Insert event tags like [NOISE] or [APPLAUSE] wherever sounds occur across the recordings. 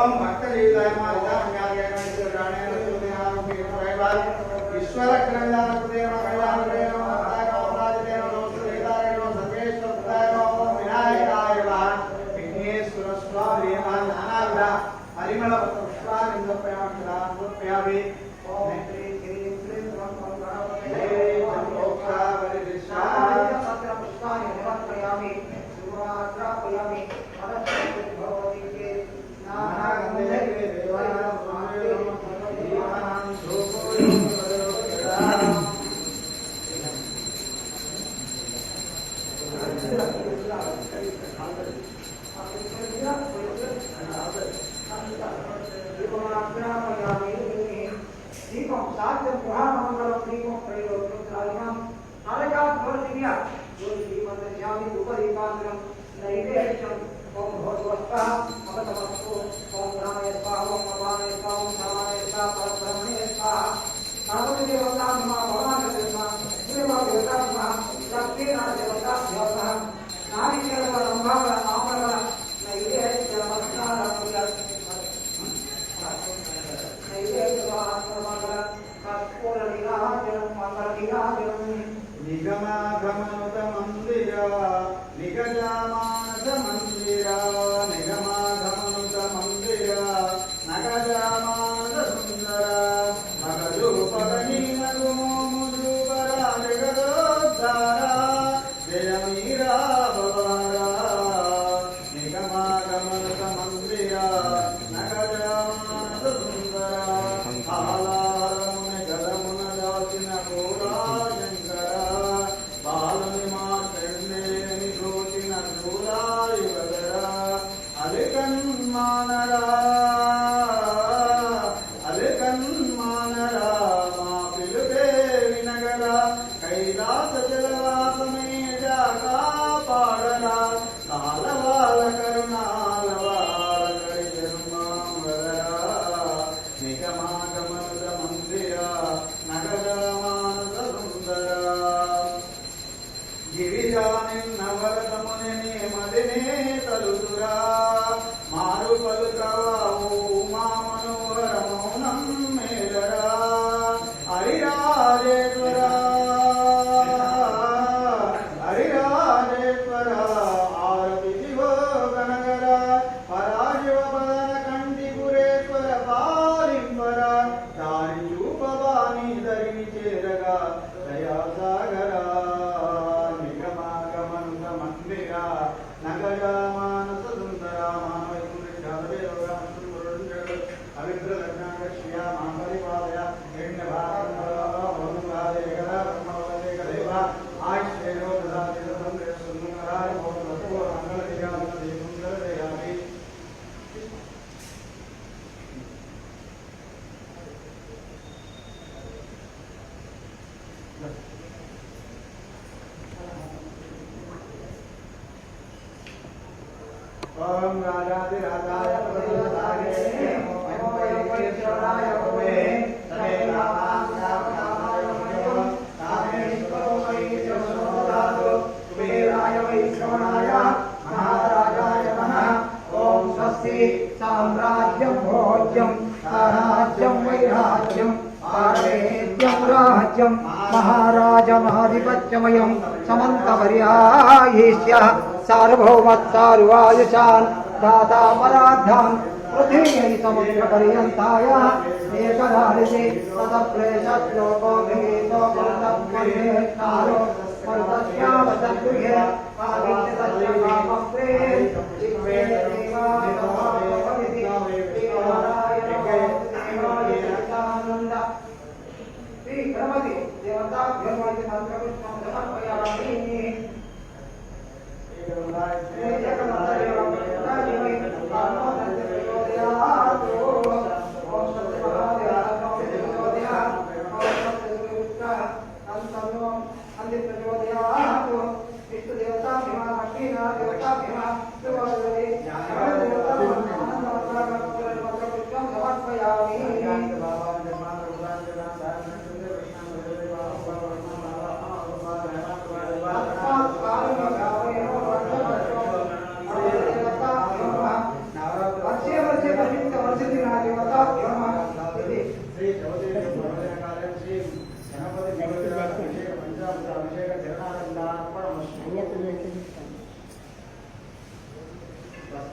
सर्वं भक्तलीलायमालितान्यादयनैश्वर्याणेन ईश्वरक्रमिदानकृतेन भगवानुरेण महाकामराजितेन नमस्तुरेतारेण सर्वेश्वरदायको विनायकाय नमः विघ्नेश्वरस्वामिनः नानाविध हरिमलवत्पुष्पानिन्दप्रयामिदानप्रयामि ॐ श्री ह्रीं श्रीं पुष्पाणि निमर्पयामि शिवरात्रापयामि दीपम साध्य गुहामंगल दीपम प्रयोगम अलकात्मर्दिव्या जो श्रीमन्द्यामि उपदीपान्तरं नैवेद्यम् ओम भगवत्ता अवतमस्तु ओम रामाय स्वाहा ओम भवाय स्वाहा ओम रामाय स्वाहा परब्रह्मणे स्वाहा नामके देवता नमः भवान देवता देवा देवता नमः शक्ति नाम देवता नमः नारी केवल नमः కర్పూర విరాజనం మంగళ విరాజనం నిగమాగమన Ojalá साम्राज्यं भोज्यं साराज्यं वैराज्यं पारवेद्यं राज्यं दातापराध्यान् पृथिव्यै समुद्रपर्यन्ताय एकरालिषे तदप्रेशश्लोकोभिहितोपन्दप्रेकारो पर्वस्यावसद्गृहे आदित्यदश्यमापप्रे चित्रे देवायति श्रीनारायण देवायतानन्द श्रीक्रमति देवताभ्यमाय मन्त्रविष्णं समर्पयामि एकनाथ ಅಲ್ಲಿ ದೇವದೇವ ಹಾಗೂ ಇಷ್ಟು ದೇವತಾ ದೇವತಾ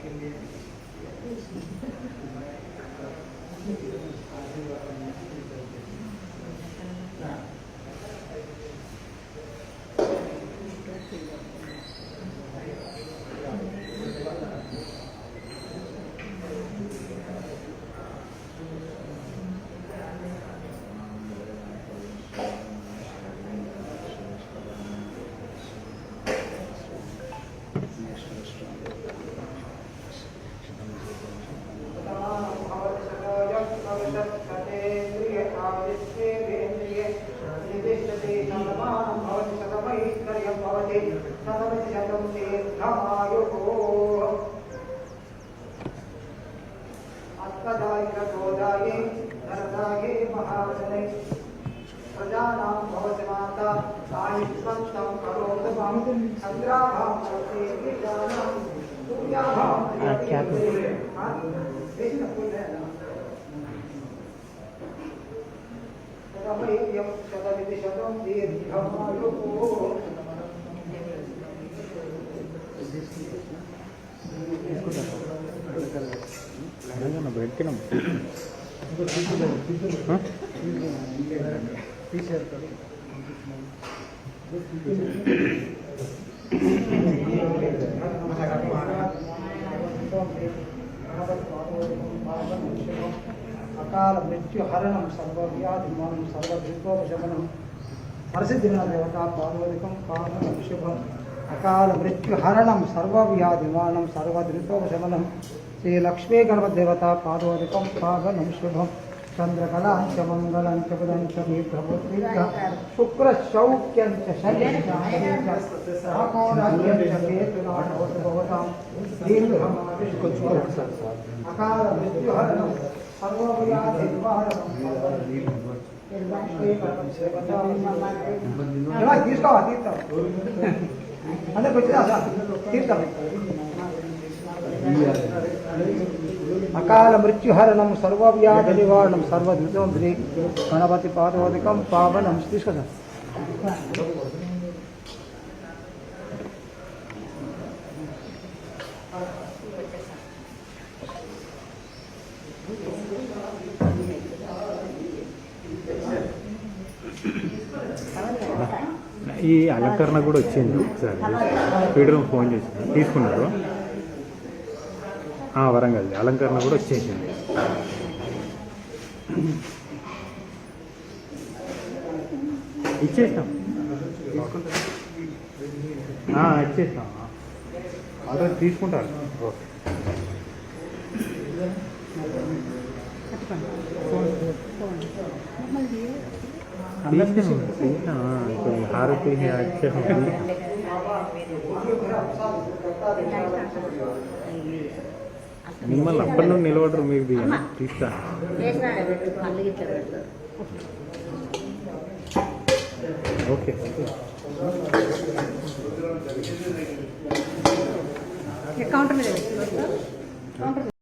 के लिए [LAUGHS] आशीर्वाद प्रदाय प्रबोधाय नरदाय महाजने। प्रजानां भवति माता सायुष्वं तं करोतु मम चन्द्राभां भवति विजानां सूर्याभां भवति हाँ लेकिन कोई है ना? तदपयं शतविधिशतं दीर्घमायुः इसको देखो పెట్టినాం అకాల మృత్యుహరణం సర్వవ్యాధిమానం సర్వదుర్గోపశమనం పరిశుద్ధి దేవత భాగవతికం పాదం శుభం అకాల మృత్యుహరణం సర్వవ్యాధిమానం సర్వదృతోపశమనం శ్రీ లక్ష్మీ గణపదేవత పార్వతికం కారణం శుభం చంద్రకళాంచ మంగళంచ బుధంచ మీత్రపుత్రిక శుక్ర శౌక్యంచ శల్యంచ ఆకోరాజ్యంచ కేతునాథవతు భవతాం దీర్ఘమాయుష్కొచ్చు అకాల మృత్యుహరణం సర్వవ్యాధి నివారణం తీసుకోవా తీర్థం అందరికి వచ్చినా సార్ తీర్థం అకాల మృత్యుహరణం సర్వవ్యాధి నివారణం సర్వధృతం గణపతి పాదోదికం పావనం తీసుకో ఈ అలంకరణ కూడా వచ్చింది. ఒకసారి స్పీడ్ ఫోన్ చేసి తీసుకున్నారు. వరంగల్ది అలంకరణ కూడా వచ్చేసింది. ఇచ్చేస్తాం. ఇచ్చేస్తాం. ఆర్డర్ తీసుకుంటారు. ఓకే. హారతి అచ్చం మిమ్మల్ని అప్పటి నుండి నిలబడరు మీరు దిగండి తీస్తా. ఓకే. కౌంటర్ మీద కౌంటర్